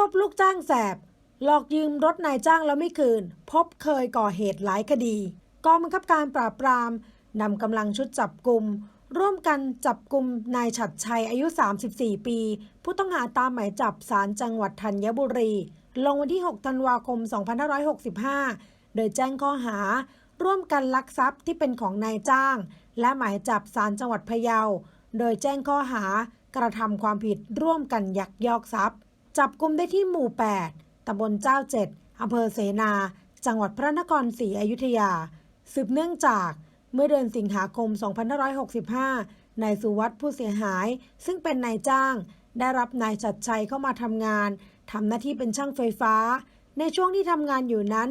วบลูกจ้างแสบ หลอกยืมรถนายจ้างแล้วไม่คืน พบเคยก่อเหตุหลายคดี กองบังคับการปราบปรามนำกำลังชุดจับกลุ่มร่วมกันจับกลุ่มนายฉัดชัยอายุ 34 ปี ผู้ต้องหาตามหมายจับศาลจังหวัดธัญบุรี ลงวันที่ 6 ธันวาคม 2565 โดยแจ้งข้อหา ร่วมกันลักทรัพย์ที่เป็นของนายจ้าง และหมายจับศาลจังหวัดพะเยา โดยแจ้งข้อหากระทำความผิดร่วมกันยักยอกทรัพย์ จับกลุ่มได้ที่หมู่ 8 ตำบลเจ้าเจ็ดอำเภอเสนา จังหวัดพระนครศรีอยุธยา สืบเนื่องจากเมื่อเดือนสิงหาคม 2565 นายสุวัสด์ผู้เสียหาย ซึ่งเป็นนายจ้าง ได้รับนายชัดชัยเข้ามาทำงานทำหน้าที่เป็นช่างไฟฟ้า ในช่วงที่ทำงานอยู่นั้น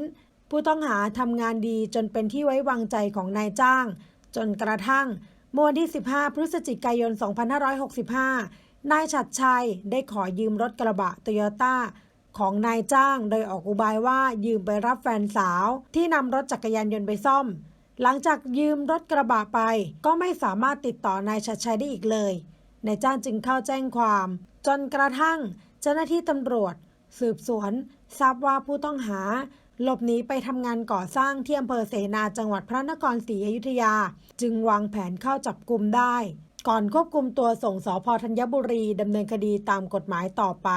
ผู้ต้องหาทำงานดีจนเป็นที่ไว้วางใจของนายจ้าง จนกระทั่งเมื่อวันที่ 15 พฤศจิกายน 2565 นายฉัดชัยได้ขอยืมรถกระบะโตโยต้าของนายจ้างโดยออกอุบายว่ายืมไปรับแฟนสาวที่นำรถจักรยานยนต์ไปซ่อม หลังจากยืมรถกระบะไป ก็ไม่สามารถติดต่อนายชัดชัยได้อีกเลยนายจ้างจึงเข้าแจ้งความ จนกระทั่งเจ้าหน้าที่ตำรวจ สืบสวน ทราบว่าผู้ต้องหา หลบหนีไปทำงานก่อสร้างที่อำเภอเสนาจังหวัดพระนครศรีอยุธยา จึงวางแผนเข้าจับกลุ่มได้ ก่อนควบคุมตัวส่งสพธัญบุรีดำเนินคดีตามกฎหมายต่อไป